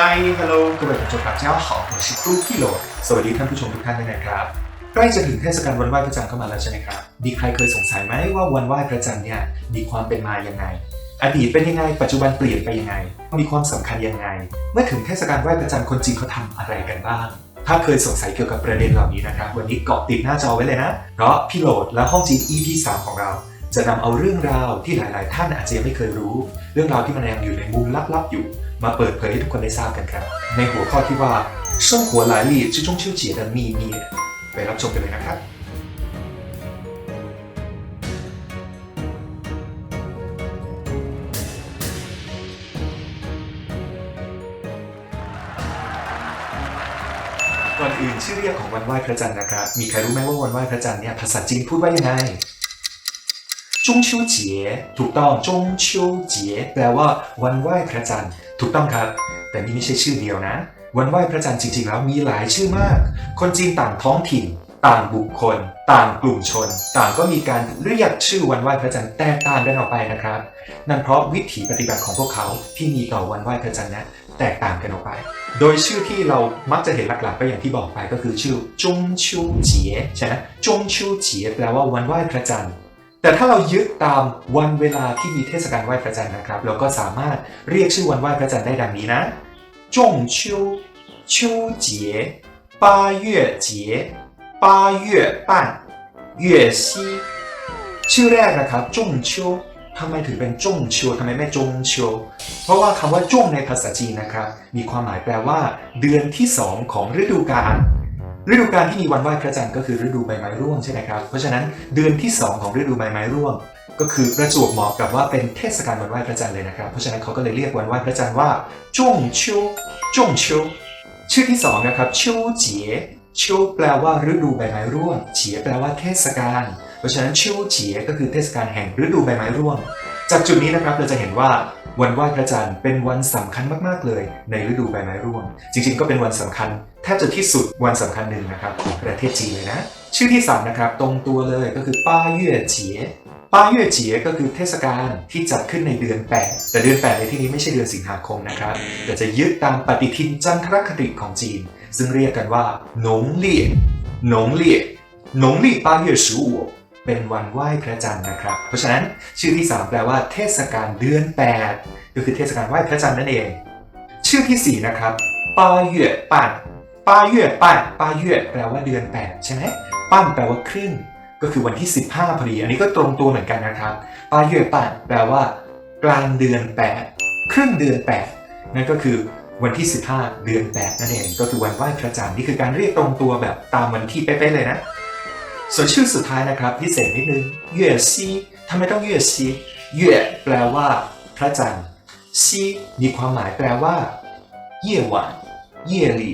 Hi Hello กระเบิดจบกับเจ้าหอของชิครูพี่โหลด สวัสดีท่านผู้ชมทุกท่านด้วยนะครับ ใกล้จะถึงเทศกาลวันไหว้พระจันทร์เข้ามาแล้วใช่ไหมครับ มีใครเคยสงสัยไหมว่าวันไหว้พระจันทร์เนี่ยมีความเป็นมาอย่างไง อดีตเป็นยังไง ปัจจุบันเปลี่ยนไปยังไง มีความสำคัญยังไง เมื่อถึงเทศกาลไหว้พระจันทร์คนจีนเขาทาอะไรกันบ้าง ถ้าเคยสงสัยเกี่ยวกับประเด็นเหล่านี้นะครับ วันนี้เกาะติดหน้าจอไว้เลยนะ เพราะพี่โหลดและห้องจีน EP 3ของเราจะนำเอาเรื่องราวที่หลาย ๆ ท่านอาจจะยังไม่เคยรู้ เรื่องราวที่มันยังอยู่ในมุมลับ ๆ อยู่ มาเปิดเผยให้ทุกคนได้ทราบกันครับ ในหัวข้อที่ว่าช่องหัวหลายชื่อช่องเจียดมีมีไปรับชมกันเลยนะครับก่อนอื่นชื่อเรียกของวันไหว้พระจันทร์นะครับ มีใครรู้ไหมว่าวันไหว้พระจันทร์เนี่ยภาษาจีนพูดว่ายังไงจงชิวเจีถูกต้องจงชิวเจีแปลว่าวันไหว้พระจันทร์ ถูกต้องครับ แต่นี่ไม่ใช่ชื่อเดียวนะ วันไหว้พระจันทร์จริงๆ แล้วมีหลายชื่อมาก คนจีนต่างท้องถิ่น ต่างบุคคล ต่างกลุ่มชน ต่างก็มีการเรียกชื่อวันไหว้พระจันทร์แตกต่างกันออกไปนะครับ นั่นเพราะวิถีปฏิบัติของพวกเขาที่มีต่อวันไหว้พระจันทร์นะแตกต่างกันออกไป โดยชื่อที่เรามักจะเห็นหลักๆ ก็อย่างที่บอกไปก็คือชื่อจงชิวเจี๋ยใช่ไหมจงชิวเจี๋ยแปลว่าวันไหว้พระจันทร์ แต่ถ้าเรายึดตามวันเวลาที่มีเทศกาลไหว้พระจันทร์นะครับ เราก็สามารถเรียกชื่อวันไหว้พระจันทร์ได้ดังนี้นะจงชิวชิวเจี๋ย八月节八月半月西ชื่อแรกนะครับจงชิวทำไมถึงเป็นจงชิวทำไมไม่จงชิวเพราะว่าคำว่าจงในภาษาจีนนะครับ มีความหมายแปลว่า เดือนที่สองของฤดูกาล ฤดูกาลที่มีวันไหว้พระจันทร์ก็คือฤดูใบไม้ร่วงใช่ไหมครับ เพราะฉะนั้นเดือนที่ 2 ของฤดูใบไม้ร่วง ก็คือประจวบเหมาะกับว่าเป็นเทศกาลวันไหว้พระจันทร์เลยนะครับ เพราะฉะนั้นเขาก็เลยเรียกวันไหว้พระจันทร์ว่าจงชิวจงชิวชื่อที่สองนะครับชิวเจี๋ยชิวแปลว่าฤดูใบไม้ร่วงเฉียแปลว่าเทศกาล เพราะฉะนั้นชิวเฉียก็คือเทศกาลแห่งฤดูใบไม้ร่วง จากจุดนี้นะครับเราจะเห็นว่า วันไหว้พระจันทร์เป็นวันสำคัญมากๆเลย ในฤดูใบไม้ร่วง จริงๆ ก็เป็นวันสำคัญแทบจะที่สุดวันสำคัญหนึ่งนะครับของประเทศจีนเลยนะ ชื่อที่สามนะครับตรงตัวเลยก็คือป้าเย่เจี๋ยป้าเย่เจี๋ยก็คือเทศกาลที่จัดขึ้นในเดือน 8 แต่เดือน 8 ในที่นี้ไม่ใช่เดือนสิงหาคมนะครับ แต่จะยึดตามปฏิทินจันทรคติของจีน ซึ่งเรียกกันว่าหนงเลี่ยหนงเลี่ยหนงลี่ป้าเย่สิบ五 เป็นวันไหว้พระจันทร์นะครับ เพราะฉะนั้นชื่อที่ 3 แปลว่าเทศกาลเดือน 8 ก็คือเทศกาลไหว้พระจันทร์นั่นเอง ชื่อที่ 4 นะครับปาเย่ป่นปาเย่ป่นปาเย่แปลว่าเดือน 8 ใช่ไหมปั้นแปลว่าครึ่ง ก็คือวันที่ 15พอดี อันนี้ก็ตรงตัวเหมือนกันนะครับปาเย่ป่นแปลว่า กลางเดือน 8 ครึ่งเดือน 8 นั่นก็คือวันที่ 15 เดือน 8 นั่นเอง ก็คือวันไหว้พระจันทร์นี่คือการเรียกตรงตัวแบบตามวันที่เป๊ะๆเลยนะ ส่วนชื่อสุดท้ายนะครับพิเศษนิดนึงเย่ซีทำไมต้องเย่ซีเย่แปลว่า พระจันทร์ซีมีความหมายแปลว่า เย่หวานเย่หลี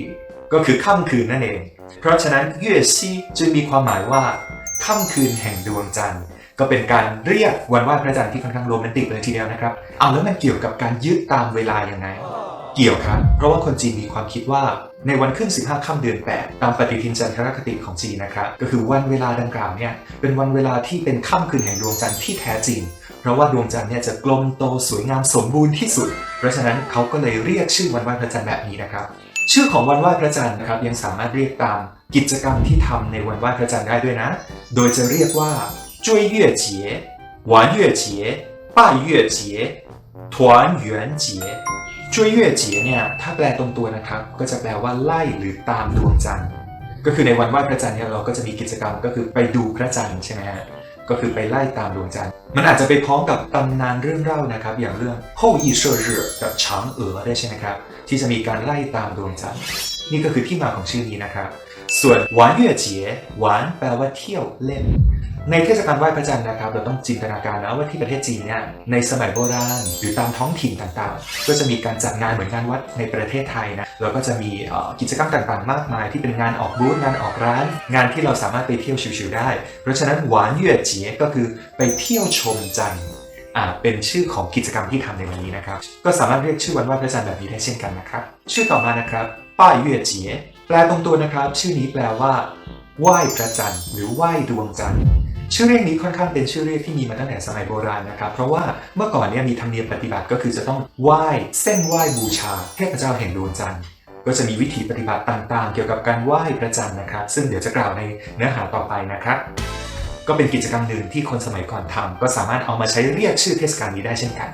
ก็คือค่ำคืนนั่นเอง เพราะฉะนั้นเย่ซีจึงมีความหมายว่าค่ำคืนแห่งดวงจันทร์ ก็เป็นการเรียกวันไหว้พระจันทร์ที่ค่อนข้างโรแมนติกเลยทีเดียวนะครับเอาแล้วมันเกี่ยวกับการยึดตามเวลายังไง เกี่ยวครับ เพราะว่าคนจีนมีความคิดว่า ในวันขึ้น 15 ค่ำเดือน 8 ตามปฏิทินจันทรคติของจีนนะครับ ก็คือวันเวลาดังกล่าวเนี่ย เป็นวันเวลาที่เป็นค่ำคืนแห่งดวงจันทร์ที่แท้จริง เพราะว่าดวงจันทร์เนี่ยจะกลมโตสวยงามสมบูรณ์ที่สุด เพราะฉะนั้นเขาก็เลยเรียกชื่อวันไหว้พระจันทร์แบบนี้นะครับ ชื่อของวันไหว้พระจันทร์นะครับยังสามารถเรียกตามกิจกรรมที่ทำในวันไหว้พระจันทร์ได้ด้วยนะ โดยจะเรียกว่าจุ้ยเย่เจี๋ยหวานเย่เจี๋ยป้ายเย่เจี๋ย团圆节 ช่วยเย่เจียเนี่ยถ้าแปลตรงตัวนะครับ ก็จะแปลว่าไล่หรือตามดวงจันทร์ ก็คือในวันไหว้พระจันทร์เนี่ยเราก็จะมีกิจกรรมก็คือไปดูพระจันทร์ใช่ไหมฮะก็คือไปไล่ตามดวงจันทร์ มันอาจจะไปพ้องกับตำนานเรื่องเล่านะครับ อย่างเรื่องโฮอีเซอร์เรกับช้างเอ๋อได้ใช่ไหมครับ ที่จะมีการไล่ตามดวงจันทร์ นี่ก็คือที่มาของชื่อนี้นะครับ ส่วนหวานเย่เจี๋ยหวานแปลว่าเที่ยวเล่น ในเทศกาลไหว้พระจันทร์นะครับ เราต้องจินตนาการนะว่าที่ประเทศจีนเนี่ยในสมัยโบราณหรือตามท้องถิ่นต่างๆ ก็จะมีการจัดงานเหมือนงานวัดในประเทศไทยนะแล้วก็จะมีกิจกรรมต่างๆ มากมาย ที่เป็นงานออกบูธงานออกร้าน งานที่เราสามารถไปเที่ยวชิวๆได้ เพราะฉะนั้นหวานเย่เจี๋ยก็คือไปเที่ยวชมจันทร์เป็นชื่อของกิจกรรมที่ทำในวันนี้นะครับ ก็สามารถเรียกชื่อวันไหว้พระจันทร์แบบนี้ได้เช่นกันนะครับ ชื่อต่อมานะครับป้ายเย่เจี๋ย แปลตรงตัวนะครับ ชื่อนี้แปลว่าไหว้พระจันทร์หรือไหว้ดวงจันทร์ชื่อเรียกนี้ค่อนข้างเป็นชื่อเรียกที่มีมาตั้งแต่สมัยโบราณนะครับ เพราะว่าเมื่อก่อนเนี่ยมีธรรมเนียมปฏิบัติก็คือจะต้องไหว้เส้นไหว้บูชาเทพเจ้าแห่งดวงจันทร์ก็จะมีวิธีปฏิบัติต่างๆ เกี่ยวกับการไหว้พระจันทร์นะครับ ซึ่งเดี๋ยวจะกล่าวในเนื้อหาต่อไปนะครับ ก็เป็นกิจกรรมหนึ่งที่คนสมัยก่อนทำก็สามารถเอามาใช้เรียกชื่อเทศกาลนี้ได้เช่นกัน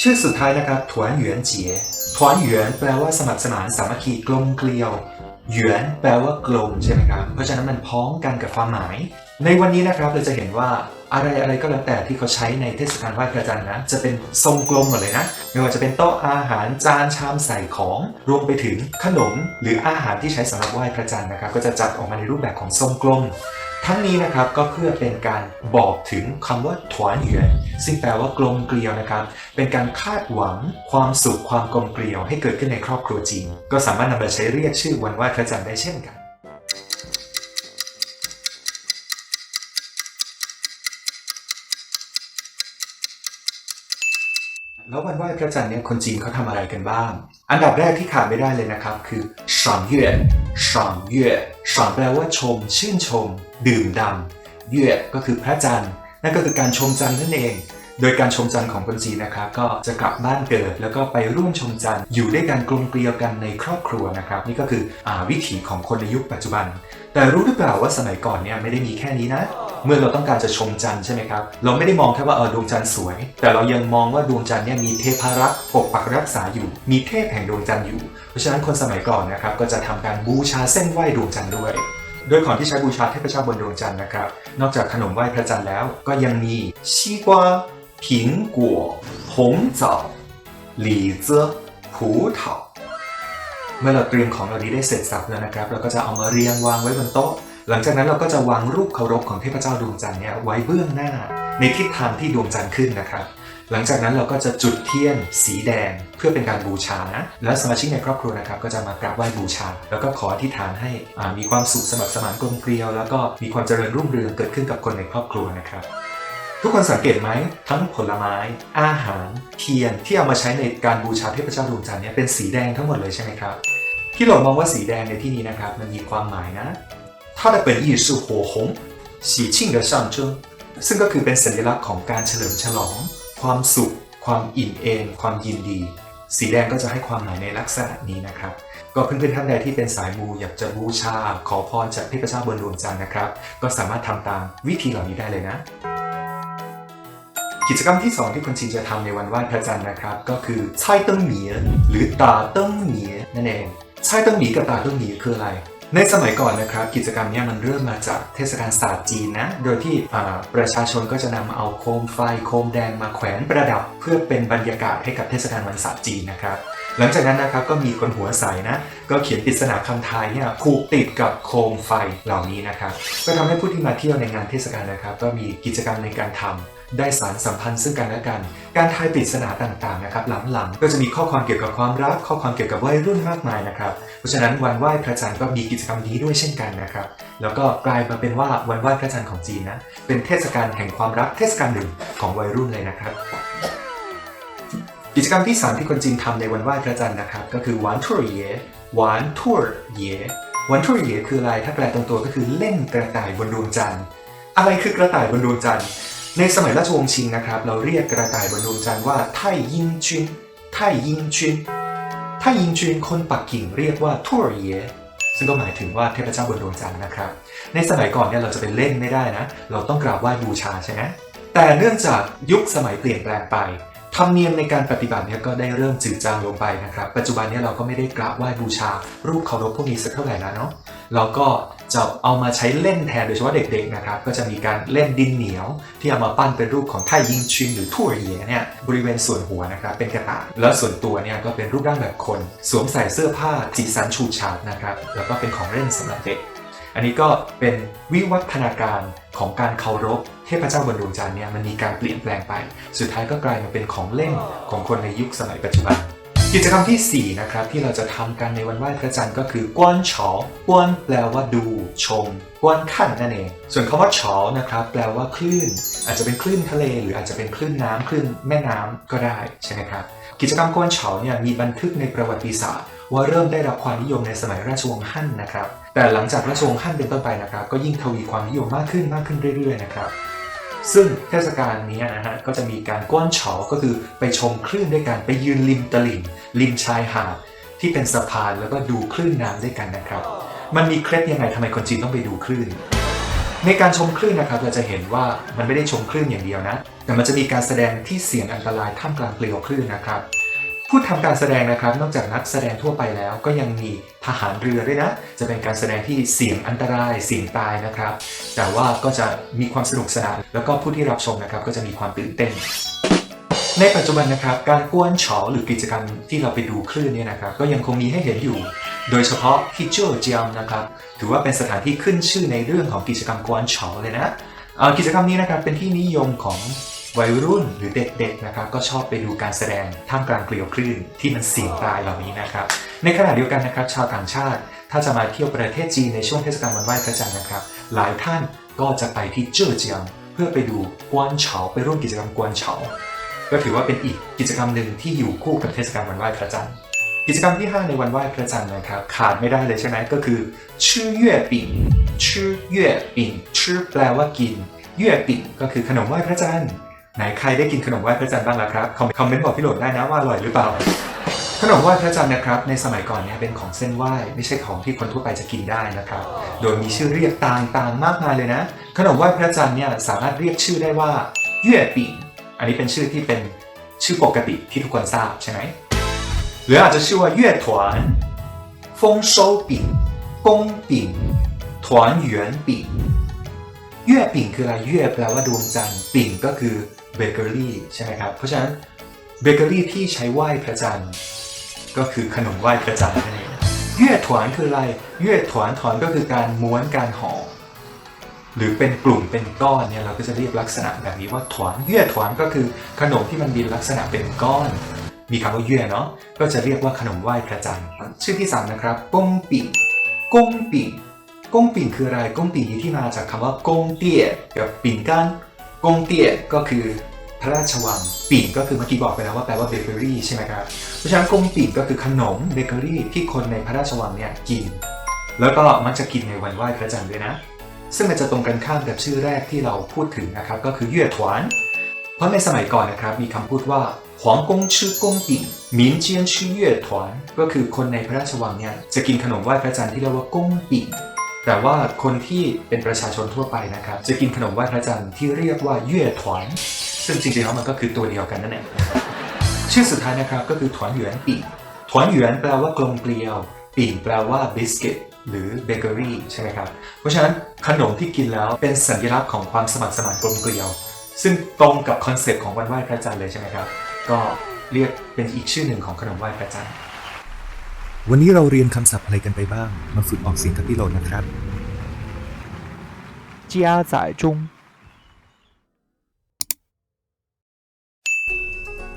ชื่อสุดท้ายนะครับถวนหยวนเจียถวนหยวนแปลว่าสมัครสมานสามัคคีกลมเกลียว หยวนแปลว่ากลมใช่ไหมครับ เพราะฉะนั้นมันพ้องกันกับความหมาย ในวันนี้นะครับเราจะเห็นว่าอะไรอะไรก็แล้วแต่ที่เขาใช้ในเทศกาลไหว้พระจันทร์นะ จะเป็นทรงกลมหมดเลยนะ ไม่ว่าจะเป็นโต๊ะอาหารจานชามใส่ของรวมไปถึงขนม หรืออาหารที่ใช้สำหรับไหว้พระจันทร์นะครับ ก็จะจัดออกมาในรูปแบบของทรงกลม ทั้งนี้นะครับก็เพื่อเป็นการบอกถึงคำว่าถวนเหยวนซึ่งแปลว่ากลมเกลียวนะครับ เป็นการคาดหวังความสุขความกลมเกลียวให้เกิดขึ้นในครอบครัวจีนก็สามารถนำมาใช้เรียกชื่อวันไหว้พระจันทร์ได้เช่นกัน แล้ววันไหว้พระจันทร์เนี่ยคนจีนเขาทำอะไรกันบ้าง อันดับแรกที่ขาดไม่ได้เลยนะครับ คือสองเย่สองเย่สองแปลว่าชม ชื่นชม ดื่มดำเย่ก็คือพระจันทร์นั่นก็คือการชมจันทร์นั่นเอง โดยการชมจันทร์ของคนจีนนะครับก็จะกลับบ้านเกิด แล้วก็ไปร่วมชมจันทร์อยู่ด้วยกันกลมเกลียวกันในครอบครัวนะครับนี่ก็คืออวิถีของคนในยุคปัจจุบัน แต่รู้หรือเปล่าว่าสมัยก่อนเนี่ยไม่ได้มีแค่นี้นะ เมื่อเราต้องการจะชมจันทร์ใช่ไหมครับเราไม่ได้มองแค่ว่าเออดวงจันทร์สวย แต่เรายังมองว่าดวงจันทร์เนี่ยมีเทพารักษ์ปกปักรักษาอยู่ มีเทพแห่งดวงจันทร์อยู่ เพราะฉะนั้นคนสมัยก่อนนะครับก็จะทำการบูชาเส้นไหว้ดวงจันทร์ด้วยโดยของที่ใช้บูชาเทพเจ้าบนดวงจันทร์นะครับ นอกจากขนมไหว้พระจันทร์แล้ว ก็ยังมีชีกวา ผิงกัวหงเมื่อเราเตรียมของเหล่านี้ได้เสร็จสับแล้วนะครับ เราก็จะเอามาเรียงวางไว้บนโต๊ะ หลังจากนั้นเราก็จะวางรูปเคารพของเทพเจ้าดวงจันทร์เนี่ยไว้เบื้องหน้า ในทิศทางที่ดวงจันทร์ขึ้นนะครับ หลังจากนั้นเราก็จะจุดเทียนสีแดงเพื่อเป็นการบูชานะ แล้วสมาชิกในครอบครัวนะครับ ก็จะมากราบไหว้บูชา แล้วก็ขออธิษฐานให้อ่ามีความสุขสมัครสมานกลมเกลียว แล้วก็มีความเจริญรุ่งเรืองเกิดขึ้นกับคนในครอบครัวนะครับ ทุกคนสังเกตไหมทั้งผลไม้ อาหาร เทียนที่เอามาใช้ในการบูชาเทพเจ้าดวงจันทร์เนี่ยเป็นสีแดงทั้งหมดเลยใช่ไหมครับ ที่เรามองว่าสีแดงในที่นี้นะครับ มันมีความหมายนะ它的本意是火红喜庆的象征ซึ่งก็คือเป็นสัญลักษณ์ของการเฉลิมฉลอง ความสุข ความอิ่มเอมความยินดี สีแดงก็จะให้ความหมายในลักษณะนี้นะครับ ก็เพื่อนๆท่านใดที่เป็นสายมูอยากจะบูชา ขอพรจากเทพเจ้าบนดวงจันทร์นะครับ ก็สามารถทำตามวิธีเหล่านี้ได้เลยนะ กิจกรรมที่ 2 ที่คนจีนจะทำในวันไหว้พระจันทร์นะครับ ก็คือไช่เติ้งหมีหรือตาเติ้งหมีนั่นเองไช่เติ้งหมีกับตาเติ้งหมีคืออะไร ในสมัยก่อนนะครับ กิจกรรมนี้มันเริ่มมาจากเทศกาลศาสตร์จีนนะ โดยที่ประชาชนก็จะนำเอาโคมไฟโคมแดงมาแขวนประดับ เพื่อเป็นบรรยากาศให้กับเทศกาลวันศาสตร์จีนนะครับ หลังจากนั้นนะครับก็มีคนหัวใสนะ ก็เขียนปริศนาคำทายเนี่ยผูกติดกับโคมไฟเหล่านี้นะครับก็ทำให้ผู้ที่มาเที่ยวในงานเทศกาลนะครับ ก็มีกิจกรรมในการทำได้สารสัมพันธ์ซึ่งกันและกัน การทายปริศนาต่างๆนะครับหลังๆ ก็จะมีข้อความเกี่ยวกับความรัก ข้อความเกี่ยวกับวัยรุ่นมากมายนะครับ เพราะฉะนั้นวันไหว้พระจันทร์ก็มีกิจกรรมนี้ด้วยเช่นกันนะครับ แล้วก็กลายมาเป็นว่าวันไหว้พระจันทร์ของจีนนะ เป็นเทศกาลแห่งความรักเทศกาลหนึ่งของวัยรุ่นเลยนะครับ กิจกรรมที่ 3 ที่คนจีนทำในวันไหว้พระจันทร์นะครับ ก็คือหวานทั่วเย่หวานทั่วเย่หวานทั่วเย่คืออะไร ถ้าแปลตรงตัวก็คือเล่นกระต่ายบนดวงจันทร์ อะไรคือกระต่ายบนดวงจันทร์ ในสมัยราชวงศ์ชิงนะครับ เราเรียกกระต่ายบนดวงจันทร์ว่าไทยิงจุนไทยิงจุนไทยิงจุนคนปักกิ่งเรียกว่าทั่วเย่ซึ่งก็หมายถึงว่าเทพเจ้าบนดวงจันทร์นะครับ ในสมัยก่อนเนี่ยเราจะไปเล่นไม่ได้นะ เราต้องกราบไหว้บูชาใช่ไหมแต่เนื่องจากยุคสมัยเปลี่ยนแปลงไป ธรรมเนียมในการปฏิบัติเนี่ยก็ได้เริ่มจืดจางลงไปนะครับ ปัจจุบันเนี่ยเราก็ไม่ได้กราบไหว้บูชา รูปเคารพพวกนี้สักเท่าไหร่แล้วเนาะเราก็จะเอามาใช้เล่นแทนโดยเฉพาะเด็กๆนะครับ ก็จะมีการเล่นดินเหนียว ที่เอามาปั้นเป็นรูปของไทยิงชินหรือทั่วเหยเนี่ยบริเวณส่วนหัวนะครับเป็นกระต่ายแล้วส่วนตัวเนี่ยก็เป็นรูปร่างแบบคน สวมใส่เสื้อผ้าสีสันฉูดฉาดนะครับแล้วก็เป็นของเล่นสำหรับเด็ก อันนี้ก็เป็นวิวัฒนาการของการเคารพเทพเจ้าบนดวงจันทร์เนี่ยมันมีการเปลี่ยนแปลงไป สุดท้ายก็กลายมาเป็นของเล่นของคนในยุคสมัยปัจจุบัน กิจกรรมที่ 4 นะครับ ที่เราจะทำกันในวันไหว้พระจันทร์ก็คือกวนเฉากวนแปลว่าดู ชมกวนขั้นนั่นเอง ส่วนคำว่าเฉานะครับแปลว่าคลื่น อาจจะเป็นคลื่นทะเล หรืออาจจะเป็นคลื่นน้ำคลื่นแม่น้ำก็ได้ใช่ไหมครับกิจกรรมกวนเฉาเนี่ยมีบันทึกในประวัติศาสตร์ ว่าเริ่มได้รับความนิยมในสมัยราชวงศ์ฮั่นนะครับ แต่หลังจากราชวงศ์ฮั่นเป็นต้นไปนะครับ ก็ยิ่งทวีความนิยมมากขึ้นมากขึ้นเรื่อยๆนะครับซึ่งเทศกาลนี้นะฮะก็จะมีการกว้านเฉาก็คือไปชมคลื่นด้วยกันไปยืนริมตลิ่ง ริมชายหาดที่เป็นสะพานแล้วก็ดูคลื่นน้ำด้วยกันนะครับ มันมีเคล็ดยังไงทำไมคนจีนต้องไปดูคลื่น ในการชมคลื่นนะครับเราจะเห็นว่ามันไม่ได้ชมคลื่นอย่างเดียวนะ แต่มันจะมีการแสดงที่เสี่ยงอันตรายท่ามกลางเปลวคลื่นนะครับ ผู้ทำการแสดงนะครับ นอกจากนักแสดงทั่วไปแล้ว ก็ยังมีทหารเรือด้วยนะ จะเป็นการแสดงที่เสี่ยงอันตรายเสี่ยงตายนะครับ แต่ว่าก็จะมีความสนุกสนาน แล้วก็ผู้ที่รับชมนะครับ ก็จะมีความตื่นเต้น ในปัจจุบันนะครับ การกวนเฉาหรือกิจกรรมที่เราไปดูคลื่นเนี่ยนะครับ ก็ยังคงมีให้เห็นอยู่ โดยเฉพาะที่เจิ้อเจียงนะครับ ถือว่าเป็นสถานที่ขึ้นชื่อในเรื่องของกิจกรรมกวนเฉาเลยนะกิจกรรมนี้นะครับเป็นที่นิยมของ วัยรุ่นหรือเด็กๆนะครับก็ชอบไปดูการแสดงท่ามกลางเกลียวคลื่นที่มันเสียงตายเหล่านี้นะครับ ในขณะเดียวกันนะครับ ชาวต่างชาติ ถ้าจะมาเที่ยวประเทศจีนในช่วงเทศกาลวันไหว้พระจันทร์นะครับ หลายท่านก็จะไปที่เจิ้อเจียง เพื่อไปดูกวนเฉาไปร่วมกิจกรรมกวนเฉาก็ถือว่าเป็นอีกกิจกรรมหนึ่งที่อยู่คู่กับเทศกาลวันไหว้พระจันทร์กิจกรรมที่ 5 ในวันไหว้พระจันทร์นะครับ ขาดไม่ได้เลยใช่ไหมก็คือชื่อเย่ปิ่งชื่อเย่ปิ่งชื่อแปลว่ากินเย่ปิ่งก็คือขนมไหว้พระจันทร์ ไหนใครได้กินขนมไหว้พระจันทร์บ้างล่ะครับ คอมเมนต์บอกพี่โหลดได้นะว่าอร่อยหรือเปล่าขนมไหว้พระจันทร์นะครับในสมัยก่อนเนี่ยเป็นของเส้นไหว้ไม่ใช่ของที่คนทั่วไปจะกินได้นะครับ โดยมีชื่อเรียกต่างๆมากมายเลยนะ ขนมไหว้พระจันทร์เนี่ยสามารถเรียกชื่อได้ว่าเยื่อปิ่งอันนี้เป็นชื่อที่เป็นชื่อปกติที่ทุกคนทราบใช่ไหมหรืออาจจะชื่อว่าเยื่อถวนฟงโซปิ่งกงปิ่งถวนหยวนปิ่งเยื่อปิ่งคืออะไรเยื่อแปลว่าดวงจันทร์ปิ่งก็คือ เบเกอรี่ใช่ไหมครับ เพราะฉะนั้นเบเกอรี่ที่ใช้ไหว้พระจันทร์ก็คือขนมไหว้พระจันทร์นั่นเองเย่ถวนคืออะไรเย่ถวนถวนก็คือการม้วนการห่อหรือเป็นกลุ่มเป็นก้อนเนี่ยเราก็จะเรียกลักษณะแบบนี้ว่าถวนเย่ถวนก็คือขนมที่มันมีลักษณะเป็นก้อน มีคำว่าเย่เนาะก็จะเรียกว่าขนมไหว้พระจันทร์ชื่อที่สามนะครับก้งปิ่งก้งปิ่งก้งปิ่งคืออะไรก้งปิ่งมีที่มาจากคำว่าก้งเตี้ยกับปิ่งก้านก้งเตี้ยก็คือ พระราชวังปิ่งก็คือเมื่อกี้บอกไปแล้วว่าแปลว่าเบเกอรี่ใช่ไหมครับเพราะฉะนั้นก้งปิ่งก็คือขนมเบเกอรี่ที่คนในพระราชวังเนี่ยกิน แล้วก็มักจะกินในวันไหว้พระจันทร์ด้วยนะ ซึ่งมันจะตรงกันข้ามกับชื่อแรกที่เราพูดถึงนะครับก็คือเย่อถวนเพราะในสมัยก่อนนะครับมีคำพูดว่าหวงกงชื่อกงปิ่งหมินเจียนชื่อเย่ถวนก็คือคนในพระราชวังเนี่ยจะกินขนมไหว้พระจันทร์ที่เรียกว่ากงปิ่ง แต่ว่าคนที่เป็นประชาชนทั่วไปนะครับ จะกินขนมไหว้พระจันทร์ที่เรียกว่าเย่ถวนซึ่งจริงๆแล้วมันก็คือตัวเดียวกันนั่นเองชื่อสุดท้ายนะครับก็คือถวนหยวนปิ่งถวนหยวนแปลว่ากลมเกลียวปิ่งแปลว่าบิสกิตหรือเบเกอรี่ใช่ไหมครับ เพราะฉะนั้นขนมที่กินแล้วเป็นสัญลักษณ์ของความสมัครสมานกลมเกลียว ซึ่งตรงกับคอนเซปต์ของวันไหว้พระจันทร์เลยใช่ไหมครับ ก็เรียกเป็นอีกชื่อหนึ่งของขนมไหว้พระจันทร์ วันนี้เราเรียนคำศัพท์อะไรกันไปบ้าง มาฝึกออกเสียงกับพี่โหลดนะครับ 加载中，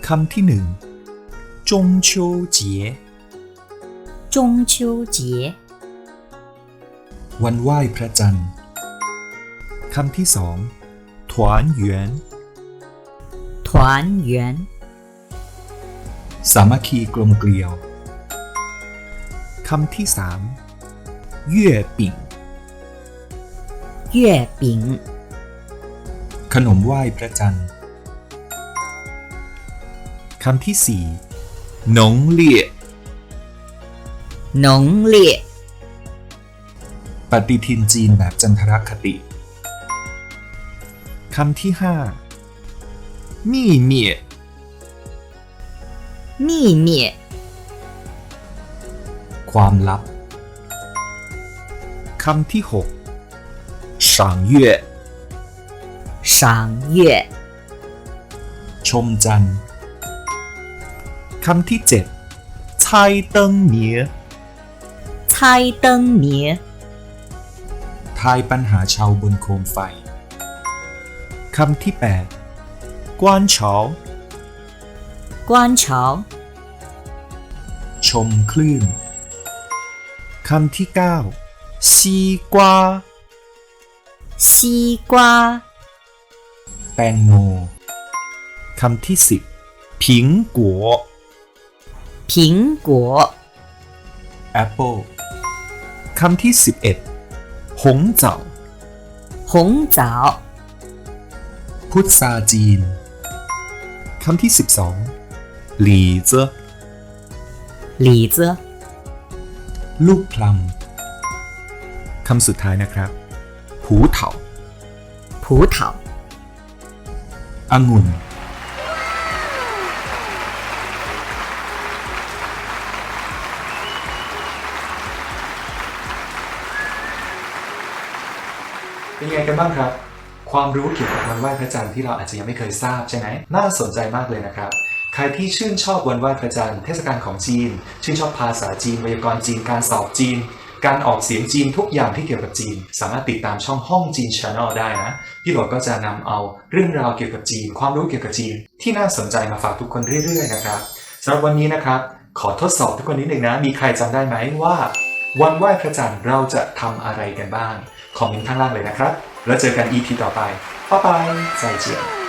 คำที่หนึ่งจง秋节 中秋节， วันไหว้พระจันทร์ คำที่สอง团圆 团圆， สามัคคีกลมเกลียว คำที่สามเย่ปิงเย่ปิงขนมไหว้พระจันทร์คำที่สี่หนงเลี่ยหนงเลี่ยปฏิทินจีนแบบจันทรคติคำที่ห้ามี่เมียมี่เมีย ความลับ คำที่หก赏月 赏月， ชมจันทร์ คำที่เจ็ด猜灯谜 猜灯谜， ทายปัญหาชาวบนโคมไฟ คำที่แปดกวนเฉา 观潮， ชมคลื่น คำที่ 9 ซีกวาซีกวาแตงโมคำที่ 10ผิงกัวผิงกัวแอปเปิลคำที่ 11 หงเจาหงเจาพุทราจีน คำที่ 12 หลีเจ้อหลีเจ้อ ลูกพลัมคำสุดท้ายนะครับ ผูเถา葡萄องุ่นเป็นยังไงกันบ้างครับ ความรู้เกี่ยวกับวันไหว้พระจันทร์ที่เราอาจจะยังไม่เคยทราบใช่ไหมน่าสนใจมากเลยนะครับ ใครที่ชื่นชอบวันไหว้พระจันทร์เทศกาลของจีน ชื่นชอบภาษาจีนไวยากรณ์จีนการสอบจีน การออกเสียงจีนทุกอย่างที่เกี่ยวกับจีน สามารถติดตามช่องห้องจีน Channel ได้นะพี่หลดก็จะนำเอาเรื่องราวเกี่ยวกับจีน ความรู้เกี่ยวกับจีน ที่น่าสนใจมาฝากทุกคนเรื่อยๆนะครับสำหรับวันนี้นะครับ ขอทดสอบทุกคนนิดหนึ่งนะ มีใครจำได้ไหมว่า วันไหว้พระจันทร์เราจะทำอะไรกันบ้างคอมเมนต์ข้างล่างเลยนะครับ แล้วเจอกัน EP ต่อไปบ๊ายบาย再见